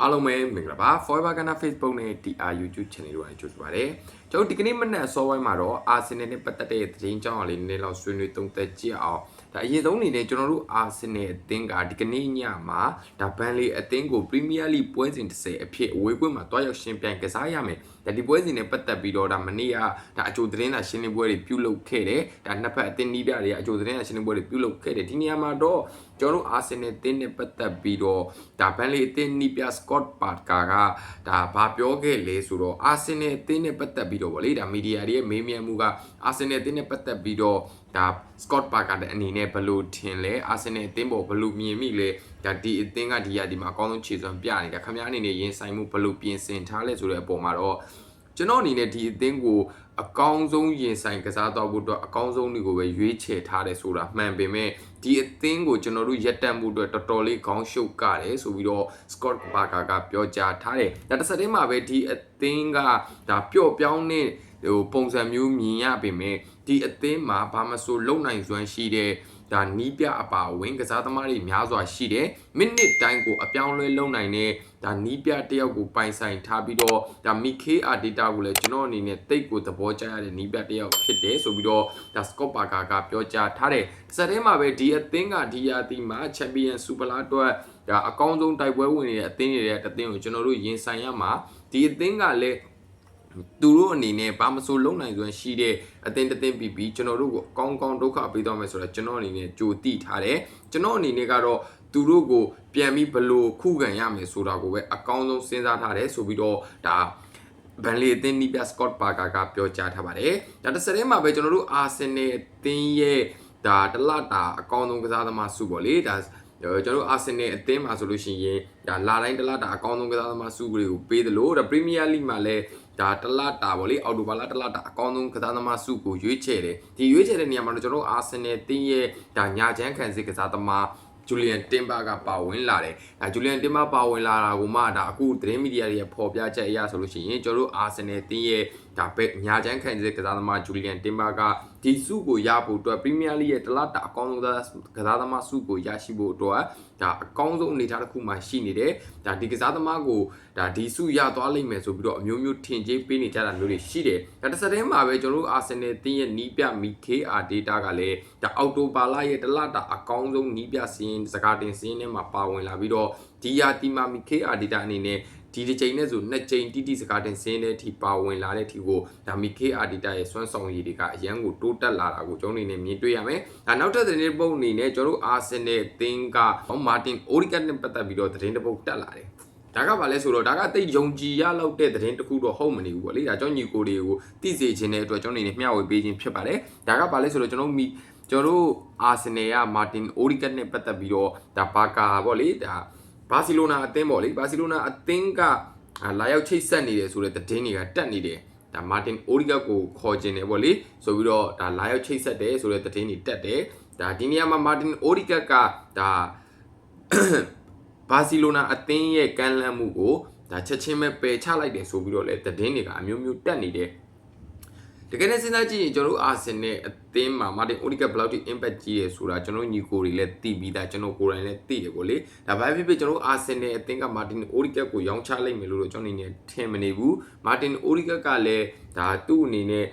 အားလုံးပဲမင်္ဂလာပါ Forever Ghana Facebook နဲ့ TR YouTube Channel တို့ကနေကြိုဆိုပါရစေ။ကျွန်တော်ဒီကနေ့မနက်အစောပိုင်းမှာတော့အာဆင်နယ်နဲ့ပတ်သက်တဲ့သတင်းကြောင်းအလေးနည်းနည်းလောက်ဆွေးနွေးသုံးသပ်ကြည့်အောင်။ဒါအရင်ဆုံးအနေနဲ့ကျွန်တော်တို့အာဆင်နယ်အသင်းကဒီကနေ့ညမှာဒါဘန်လီအသင်းကို Premier League ပွဲစဉ်30အဖြစ်အဝေးကွင်းမှာတွားရောက်ရှင်ပြိုင်ကစားရမယ်။ဒါဒီပွဲစဉ်နဲ့ပတ်သက်ပြီးတော့ဒါမနေ့ကဒါအကြိုသတင်းသာရှင်းလင်းပွဲတွေပြုလုပ်ခဲ့တယ်။ဒါနှစ်ဖက်အသင်းနီးပြတွေကအကြိုသတင်းသာရှင်းလင်းပွဲတွေပြုလုပ်ခဲ့တယ်။ဒီနေရာမှာတော့ကျွန်တော်တို့အာဆင်နယ်အသင်းနဲ့ပတ်သက်ပြီးတော့ဒါဘန်လီအသင်းနီးပြ Scott Parker ကဒါဘာပြောခဲ့လဲဆိုတော့အာဆင်နယ်အသင်းနဲ့ပတ်သက်ပြီးတော့ဗောလေဒါမီဒီယာတွေရဲ့မေးမြန်းမှုကအာဆင်နယ်အသင်းနဲ့ပတ်သက်ပြီးတော့ဒါ Scott Parker တဲ့အနေနဲ့ဘယ်လိုထင်လဲအာဆင်နယ်အသင်းပေါ်ဘယ်လိုမြင်မိလဲဒါဒီအသင်းကဒီရဒီမှာအကောင်းဆုံးခြေစွမ်းပြနေတာခင်ဗျားအနေနဲ့ရင်ဆိုင်မှုဘယ်လိုပြင်ဆင်ထားလဲဆိုတဲ့အပေါ်မှာတော့ ကျွန်တော်အနေနဲ့ဒီအသင်းကိုအကောင်းဆုံးရင်ဆိုင်ကစားတော့ဖို့အတွက်အကောင်းဆုံးတွေကိုပဲရွေးချယ်ထားတယ်ဆိုတာမှန်ပေမဲ့ဒီအသင်းကိုကျွန်တော်တို့ရက်တက်မှုအတွက်တော်တော်လေးခေါင်းရှုပ်ကတယ်ဆိုပြီးတော့ Scott Parker ကပြောကြားထားတယ်ဒါတစ်ဆက်တည်းမှာပဲဒီအသင်းကဒါပျော့ပြောင်းတဲ့ဟိုပုံစံမျိုးမြင်ရပေမဲ့ဒီအသင်းမှာဘာမဆိုလုံနိုင်စွမ်းရှိတဲ့ ဒါနီးပြအပါဝင်ကစားသမားတွေများစွာရှိတယ်မိနစ်တိုင်းကိုအပြောင်းလဲလုံနိုင်တဲ့ဒါနီးပြတယောက်ကိုပိုင်ဆိုင်ထားပြီးတော့ဒါမီခေအာဒေတာကိုလည်းကျွန်တော်အနေနဲ့တိတ်ကိုသဘောကျရတဲ့နီးပြတယောက်ဖြစ်တယ်ဆိုပြီးတော့ဒါစကော့ပါကာကပြောကြားထားတယ်စက်ထဲမှာပဲဒီအသင်းကဒီယာတီမှာချန်ပီယံစူပလာအတွက်ဒါအကောင်းဆုံးတိုက်ပွဲဝင်နေတဲ့အသင်းတွေရဲ့အသင်းကိုကျွန်တော်တို့ရင်ဆိုင်ရမှာဒီအသင်းကလည်း သူတို့အနေနဲ့ဘာမဆိုလုံနိုင်စွမ်းရှိတဲ့အသင်းတစ်သင်းပြီးပြီးကျွန်တော်တို့ကိုအကောင်းကောင်းဒုက္ခပေးသွားမယ်ဆိုတော့ကျွန်တော်အနေနဲ့ကြိုတိထားတယ်ကျွန်တော်အနေနဲ့ကတော့သူတို့ကိုပြန်ပြီးဘလို့ခုခံရမယ်ဆိုတာကိုပဲအကောင်းဆုံးစဉ်းစားထားတယ်ဆိုပြီးတော့ဒါဘန်လီအသင်းနီးပြစကော့ပါကာကပြောကြားထားပါတယ်ဒါတစ်စက်တည်းမှာပဲကျွန်တော်တို့အာဆင်နယ်အသင်းရဲ့ဒါတလတာအကောင်းဆုံးကစားသမားစုပေါ့လေဒါ ကျွန်တော်တို့အာဆင်နယ်အသင်းမှာဆိုလို့ရှိရင်ဒါလာတိုင်းတလတာအကောင်းဆုံးကစားသမားစုတွေကိုပေးတယ်လို့ဒါပရီးမီးယားလိမှာလည်းဒါတလတာဗောလေအော်တိုဘာလာတလတာအကောင်းဆုံးကစားသမားစုကိုရွေးချယ်တယ်ဒီရွေးချယ်တဲ့နေရာမှာတော့ကျွန်တော်တို့အာဆင်နယ်တင်းရဲ့ဒါညာချမ်းခံစစ်ကစားသမားဂျူလီယန်တင်ဘာကပါဝင်လာတယ်။ဒါဂျူလီယန်တင်ဘာပါဝင်လာတာကိုမှဒါအခုသတင်းမီဒီယာတွေရဲ့ဖော်ပြချက်အရဆိုလို့ရှိရင်ကျွန်တော်တို့အာဆင်နယ်တင်းရဲ့ ဒါပဲညာချမ်းခံစစ်ကစားသမားဂျူလီယန်တင်ဘာကဒီစုကိုရဖို့အတွက်ပရီးမီးယားလိရဲ့တလတာအကောင်းဆုံးကစားသမားစုကိုရရှိဖို့အတွက်ဒါအကောင်းဆုံးအနေအထားတစ်ခုမှရှိနေတယ်။ဒါဒီကစားသမားကိုဒါဒီစုရသွားလိမ့်မယ်ဆိုပြီးတော့အမျိုးမျိုးထင်ကြေးပေးနေကြတာမျိုးတွေရှိတယ်။ဒါတစ်စက်တည်းမှာပဲကျွန်တော်တို့အာဆင်နယ်တင်းရဲ့နီးပြမီ KR data ကလည်းဒါအော်တိုဘာလာရဲ့တလတာအကောင်းဆုံးနီးပြစင်းစကားတင်စင်းထဲမှာပါဝင်လာပြီးတော့ဒီယာတီမာမီ KR data အနေနဲ့ ဒီတစ်ချိန်နဲ့ဆိုနှစ်ချိန်တိတိစကားတင်စင်းတဲ့အထိပါဝင်လာတဲ့အထိကိုဒါမီ KR data ရဲ့စွမ်းဆောင်ရည်တွေကအရန်ကိုတိုးတက်လာတာကိုကျွန်တော်အနေနဲ့မြင်တွေ့ရမယ်။ဒါနောက်ထပ်သတင်းတစ်ပုဒ်အနေနဲ့ကျွန်တော်တို့အာဆင်နယ်အသင်းကမာတင်အိုရီကတ်နဲ့ပတ်သက်ပြီးတော့သတင်းတစ်ပုဒ်တက်လာတယ်။ဒါကဘာလဲဆိုတော့ဒါကတိတ်ယုံကြည်ရလောက်တဲ့သတင်းတစ်ခုတော့ဟုတ်မနေဘူးပေါ့လေဒါကြောင့်ညီကိုတွေကိုသိစေခြင်းတဲ့အတွက်ကျွန်တော်အနေနဲ့မျှဝေပေးခြင်းဖြစ်ပါတယ်ဒါကဘာလဲဆိုတော့ကျွန်တော်မီကျွန်တော်တို့အာဆင်နယ်ကမာတင်အိုရီကတ်နဲ့ပတ်သက်ပြီးတော့ဒါဘာကာပေါ့လေဒါ ဘာစီလိုနာအသင်းပေါ့လေဘာစီလိုနာအသင်းကလာရောက်ချိတ်ဆက်နေတယ်ဆိုတဲ့သတင်းတွေကတက်နေတယ်ဒါမာတင်အိုရီကတ်ကိုခေါ်ခြင်းတယ်ပေါ့လေဆိုပြီးတော့ဒါလာရောက်ချိတ်ဆက်တယ်ဆိုတဲ့သတင်းတွေတက်တယ်ဒါဒီနေရာမှာမာတင်အိုရီကတ်ကဒါဘာစီလိုနာအသင်းရဲ့ကမ်းလှမ်းမှုကိုဒါချက်ချင်းပဲပယ်ချလိုက်တယ်ဆိုပြီးတော့လည်းသတင်းတွေကအမျိုးမျိုးတက်နေတယ် တကယ်နဲ့စဉ်းစားကြည့်ရင်ကျွန်တော်တို့အာဆင်နယ်အသင်းမှာမာတင်အိုဒီကဘယ်လောက်ထိ impact ကြီးရယ်ဆိုတာကျွန်တော်ညီကိုတွေလည်းသိပြီးသားကျွန်တော်ကိုယ်တိုင်လည်းသိတယ်ပေါ့လေဒါဘာဖြစ်ဖြစ်ကျွန်တော်တို့အာဆင်နယ်အသင်းကမာတင်အိုဒီကကိုရောင်းချလိုက်မယ်လို့တော့ကျွန်တော်အနေနဲ့ထင်မနေဘူးမာတင်အိုဒီကကလည်းဒါသူ့အနေနဲ့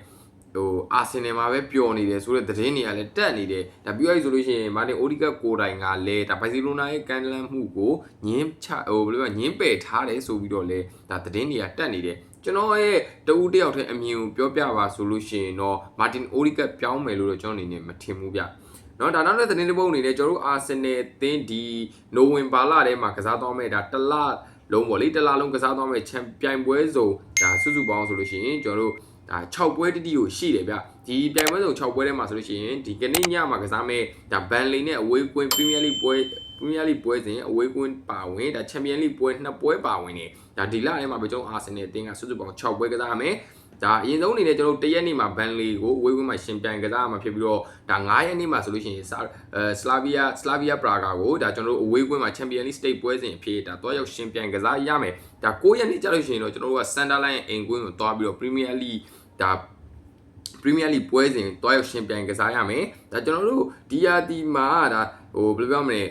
ဟိုအာဆင်နယ်မှာပဲပျော်နေတယ်ဆိုတဲ့သတင်းတွေကလည်းတက်နေတယ်ဒါပြောရဆိုလို့ရှိရင်မာတင်အိုဒီကကိုတိုင်ကလည်းဒါဘိုင်စီလိုနာရဲ့ကန်လန်မှုကိုညင်းချဟိုဘယ်လိုလဲညင်းပယ်ထားတယ်ဆိုပြီးတော့လေဒါသတင်းတွေကတက်နေတယ် ကျွန်တော်ရဲ့တဦးတယောက်တည်းအမြင်ကိုပြောပြပါဆိုလို့ရှိရင်တော့မာတင်အိုဒီကပြောင်းမယ်လို့တော့ကျွန်တော်အနေနဲ့မထင်ဘူးဗျเนาะဒါနောက်တဲ့သတင်းတစ်ပုဒ်အနေနဲ့ကျွန်တော်တို့အာဆင်နယ်အသင်းဒီနိုဝင်ဘာလထဲမှာကစားသွားမဲ့ဒါတစ်လလုံးပေါ့လေတစ်လလုံးကစားသွားမဲ့ချန်ပြိုင်ပွဲစုံဒါစုစုပေါင်းဆိုလို့ရှိရင်ကျွန်တော်တို့ဒါ6ပွဲတိတိကိုရှိတယ်ဗျဒီပြိုင်ပွဲစုံ6ပွဲထဲမှာဆိုလို့ရှိရင်ဒီကနေ့ညမှာကစားမဲ့ဒါဘန်လီနဲ့အဝေးကွင်းပရီးမီးယားလိပွဲ ပရီးမီးယားလိပွဲစဉ်အဝေးကွင်းပါဝင်ဒါချန်ပီယံလိပွဲနှစ်ပွဲပါဝင်နေဒါဒီလထဲမှာပဲကျွန်တော်အာဆင်နယ်အသင်းကစုစုပေါင်း6ပွဲကစားရမယ်ဒါအရင်ဆုံးအနေနဲ့ကျွန်တော်တရက်နေ့မှာဘန်လီကိုဝေးဝေးမှာရှင်ပြိုင်ကစားမှာဖြစ်ပြီးတော့ဒါ9ရက်နေ့မှာဆိုလို့ရှိရင်အဲစလာဗီယာစလာဗီယာပရာဂါကိုဒါကျွန်တော်တို့အဝေးကွင်းမှာချန်ပီယံလိစတိတ်ပွဲစဉ်အဖြစ်ဒါတွားရောက်ရှင်ပြိုင်ကစားရမယ်ဒါ9ရက်နေ့ကျလို့ရှိရင်တော့ကျွန်တော်တို့ကစန်ဒါလိုင်းအိမ်ကွင်းကိုတွားပြီးတော့ပရီးမီးယားလိဒါပရီးမီးယားလိပွဲစဉ်တွားရောက်ရှင်ပြိုင်ကစားရမယ်ဒါကျွန်တော်တို့ဒီယာတီမှာဒါဟိုဘယ်လိုပြောမလဲ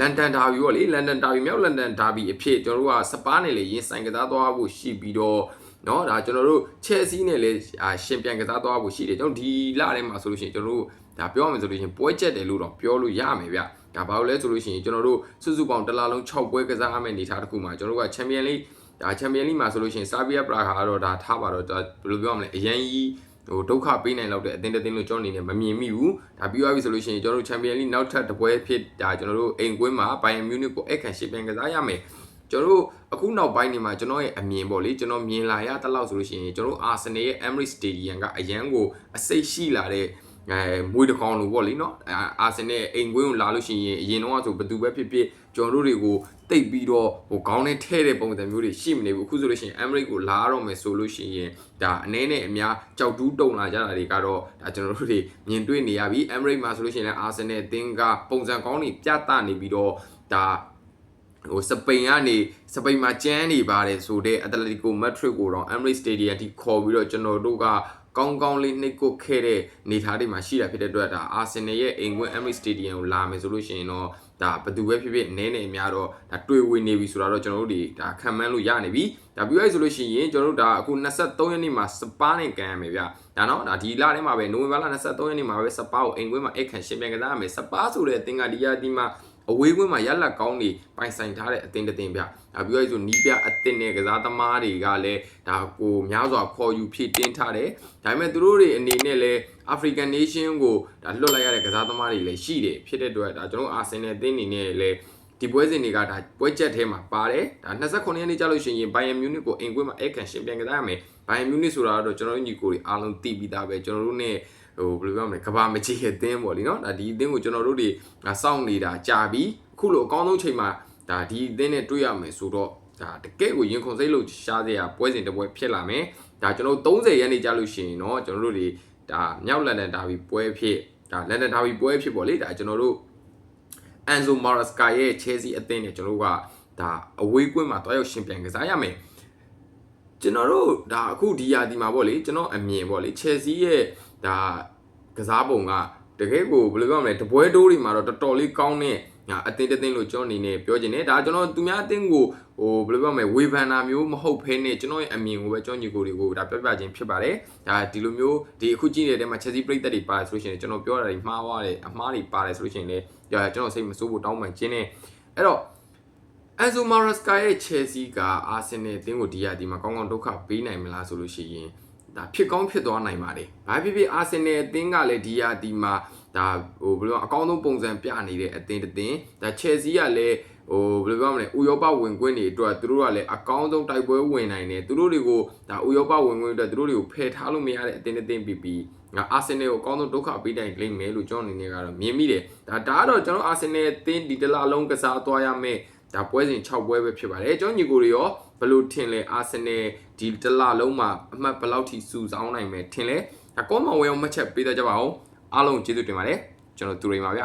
လန်ဒန်ဒါဘီပေါ့လေလန်ဒန်ဒါဘီမြောက်လန်ဒန်ဒါဘီအဖြစ်ကျွန်တော်တို့ကစပါးနဲ့လေရင်ဆိုင်ကစားသွားဖို့ရှိပြီးတော့เนาะဒါကျွန်တော်တို့ချယ်ဆီနဲ့လေအာရှင်ပြန်ကစားသွားဖို့ရှိတယ်ကျွန်တော်ဒီလထဲမှာဆိုလို့ရှိရင်ကျွန်တော်တို့ဒါပြောရမယ်ဆိုလို့ရှိရင်ပွဲချက်တယ်လို့တော့ပြောလို့ရမယ်ဗျဒါဘာလို့လဲဆိုလို့ရှိရင်ကျွန်တော်တို့စုစုပေါင်းတစ်လလုံး6ပွဲကစားရမယ့်အနေအထားတစ်ခုမှာကျွန်တော်တို့ကချန်ပီယံလိဒါချန်ပီယံလိမှာဆိုလို့ရှိရင်ဆာဗီယာပရာဂါကတော့ဒါထားပါတော့ဒါဘယ်လိုပြောရမလဲအရန်ကြီး ဟိုဒုက္ခပေးနိုင်လောက်တဲ့အသင်းတစ်သင်းလို့ကျွန်တော်အနေနဲ့မမြင်မိဘူးဒါပြီးသွားပြီဆိုလို့ရှိရင်ကျွန်တော်တို့ချန်ပီယံလိနောက်ထပ်တစ်ပွဲဖြစ်ဒါကျွန်တော်တို့အိမ်ကွင်းမှာဘိုင်ယန်မြူနစ်ကိုအခန့်ရှင်ပြန်ကစားရမယ်ကျွန်တော်တို့အခုနောက်ပိုင်းနေမှာကျွန်တော်ရဲ့အမြင်ပေါ့လေကျွန်တော်မြင်လာရတဲ့လောက်ဆိုလို့ရှိရင်ကျွန်တော်တို့အာဆင်နယ်ရဲ့ Emirates Stadium ကအရန်ကိုအစိတ်ရှိလာတဲ့ အဲမွေးတကောင်လို့ပေါ့လေနော်အာဆင်နယ်အိမ်ကွင်းကိုလာလို့ရှိရင်အရင်တော့ဆိုဘယ်သူပဲဖြစ်ဖြစ်ကျွန်တော်တို့တွေကိုတိတ်ပြီးတော့ဟိုခေါင်းနဲ့ထဲတဲ့ပုံစံမျိုးတွေရှိမနေဘူးအခုဆိုလို့ရှိရင် Emirates ကိုလာတော့မယ်ဆိုလို့ရှိရင်ဒါအနေနဲ့အများကြောက်တူးတုံလာကြတာတွေကတော့ဒါကျွန်တော်တို့တွေမြင်တွေ့နေရပြီ Emirates မှာဆိုလို့ရှိရင်လည်း Arsenal အသင်းကပုံစံကောင်းတွေပြသနေပြီးတော့ဒါဟိုစပိန်ကနေစပိန်မှာကျန်းနေပါတယ်ဆိုတော့အက်တလက်တီကိုမက်ဒရစ်ကိုတော့ Emirates Stadium ထိခေါ်ပြီးတော့ကျွန်တော်တို့က ကောင်းကောင်းလေးနှိပ်ကုတ်ခဲ့တဲ့နေသားတွေမှာရှိတာဖြစ်တဲ့အတွက်ဒါအာဆင်နယ်ရဲ့အိမ်ကွင်း Emirates Stadium ကိုလာမယ်ဆိုလို့ရှိရင်တော့ဒါဘယ်သူပဲဖြစ်ဖြစ်နည်းနေအများတော့ဒါတွေ့ဝေနေပြီဆိုတော့ကျွန်တော်တို့တွေဒါခံမှန်းလို့ရနေပြီဒါပြီးရဆိုလို့ရှိရင်ကျွန်တော်တို့ဒါအခု23ရက်နေ့မှာစပါးနဲ့ကန်ရမယ်ဗျဒါနော်ဒါဒီလထဲမှာပဲနိုဝင်ဘာလ23ရက်နေ့မှာပဲစပါးကိုအိမ်ကွင်းမှာအိတ်ခံရှင်ပြန်ကစားရမယ်စပါးဆိုတဲ့အသင်းကဒီယာဒီမှာ အဝေးကွင်းမှာရက်လက်ကောင်းနေပိုင်ဆိုင်ထားတဲ့အသင်းတစ်သင်းဗျဒါပြီးရဆိုနီးပြအသင်းနဲ့ကစားသမားတွေကလည်းဒါကိုများစွာခေါ်ယူဖြည့်တင်းထားတယ်ဒါပေမဲ့သူတို့တွေအနေနဲ့လည်း African Nation ကိုဒါလွတ်လိုက်ရတဲ့ကစားသမားတွေလည်းရှိတယ်ဖြစ်တဲ့အတွက်ဒါကျွန်တော်အာဆင်နယ်အသင်းအနေနဲ့လည်းဒီပွဲစဉ်တွေကဒါပွဲချက်ထဲမှာပါတယ်ဒါ29ရက်နေ့ကြာလို့ရှိရင်ဘိုင်ယန်မြူနစ်ကိုအင်ကွင်းမှာအဲ့ကန်ရှင်ပြန်ကစားရမယ်ဘိုင်ယန်မြူနစ်ဆိုတာကတော့ကျွန်တော်တို့ညီကိုတွေအားလုံးသိပြီးသားပဲကျွန်တော်တို့ ਨੇ ဟိုဘယ်လိုပြောမလဲကဘာမကြီးရဲ့အသင်းပေါ့လीเนาะဒါဒီအသင်းကိုကျွန်တော်တို့တွေစောင့်နေတာကြာပြီအခုလိုအကောင်းဆုံးချိန်မှာဒါဒီအသင်းနဲ့တွေ့ရမယ်ဆိုတော့ဒါတကယ့်ကိုရင်ခုန်စိတ်လို့ရှားစရာပွဲစဉ်တစ်ပွဲဖြစ်လာမယ်ဒါကျွန်တော်တို့30ရက်နေ့ကြာလို့ရှိရင်เนาะကျွန်တော်တို့တွေဒါမြောက်လန်ဒန်ဒါဘီပွဲဖြစ်ဒါလန်ဒန်ဒါဘီပွဲဖြစ်ပေါ့လေဒါကျွန်တော်တို့ အန်ဇိုမာရစကာရဲ့ Chelsea အသင်းနဲ့ကျွန်တော်တို့ကဒါအဝေးကွင်းမှာတွားရောက်ရှင်ပြန်ကစားရမယ်ကျွန်တော်တို့ဒါအခုဒီယာဒီမှာပေါ့လေကျွန်တော်အမြင်ပေါ့လေ Chelsea ရဲ့ ဒါကစားပုံကတကယ်ကိုဘယ်လိုပြောမလဲတပွဲတိုးတွေမှာတော့တော်တော်လေးကောင်းတဲ့အသင်းတစ်သင်းလို့ကျွန်တော်အနေနဲ့ပြောချင်တယ်ဒါကျွန်တော်သူများအသင်းကိုဟိုဘယ်လိုပြောမလဲဝေဖန်တာမျိုးမဟုတ်ဖ ೇನೆ ကျွန်တော်ရဲ့အမြင်ကိုပဲကျွန်တော်ညီကိုတွေကိုဒါပြောပြခြင်းဖြစ်ပါတယ်ဒါဒီလိုမျိုးဒီအခုကြည့်နေတဲ့မှာ Chelsea ပြည်သက်တွေပါတယ်ဆိုလို့ရှိရင်ကျွန်တော်ပြောတာတွေမှားသွားတယ်အမှားတွေပါတယ်ဆိုလို့ရှိရင်လည်းကျွန်တော်စိတ်မဆိုးဖို့တောင်းပန်ခြင်းနဲ့အဲ့တော့ Enzo Maresca ရဲ့ Chelsea က Arsenal အသင်းကိုဒီရဒီမှာကောင်းကောင်းဒုက္ခပေးနိုင်မလားဆိုလို့ရှိရင် ဒါဖြစ်ကောင်းဖြစ်သွားနိုင်ပါတယ်။ဘာဖြစ်ဖြစ် Arsenal အသင်းကလည်းဒီရဒီမှာဒါဟိုဘယ်လိုအကောင်းဆုံးပုံစံပြနေတဲ့အသင်းတစ်သင်းဒါ Chelsea ကလည်းဟိုဘယ်လိုပြောမလဲဥရောပဝင်ခွင့်တွေအတွက်သူတို့ကလည်းအကောင်းဆုံးတိုက်ပွဲဝင်နိုင်တယ်သူတို့တွေကိုဒါဥရောပဝင်ခွင့်အတွက်သူတို့တွေကိုဖယ်ထားလို့မရတဲ့အသင်းတစ်သင်းပြီးပြီးငါအာဆင်နယ်ကိုအကောင်းဆုံးဒုက္ခပေးနိုင်လိမ့်မယ်လို့ကျွန်တော်အနေနဲ့ကတော့မြင်မိတယ်ဒါဒါကတော့ကျွန်တော်အာဆင်နယ်အသင်းဒီတလလုံးကစားသွားရမယ်ဒါပွဲစဉ်6ပွဲပဲဖြစ်ပါတယ်ကျွန်တော်ညီကိုတွေရောဘယ်လိုထင်လဲအာဆင်နယ် ဒီတလလုံးမှာအမှတ်ဘယ်လောက်ထိစုဆောင်းနိုင်မယ်ထင်လဲဒါကောမန်ဝဲအောင်မှတ်ချက်ပေးတတ်ကြပါဦးအားလုံးကျေးဇူးတင်ပါတယ်ကျွန်တော်သူရိန်ပါဗျ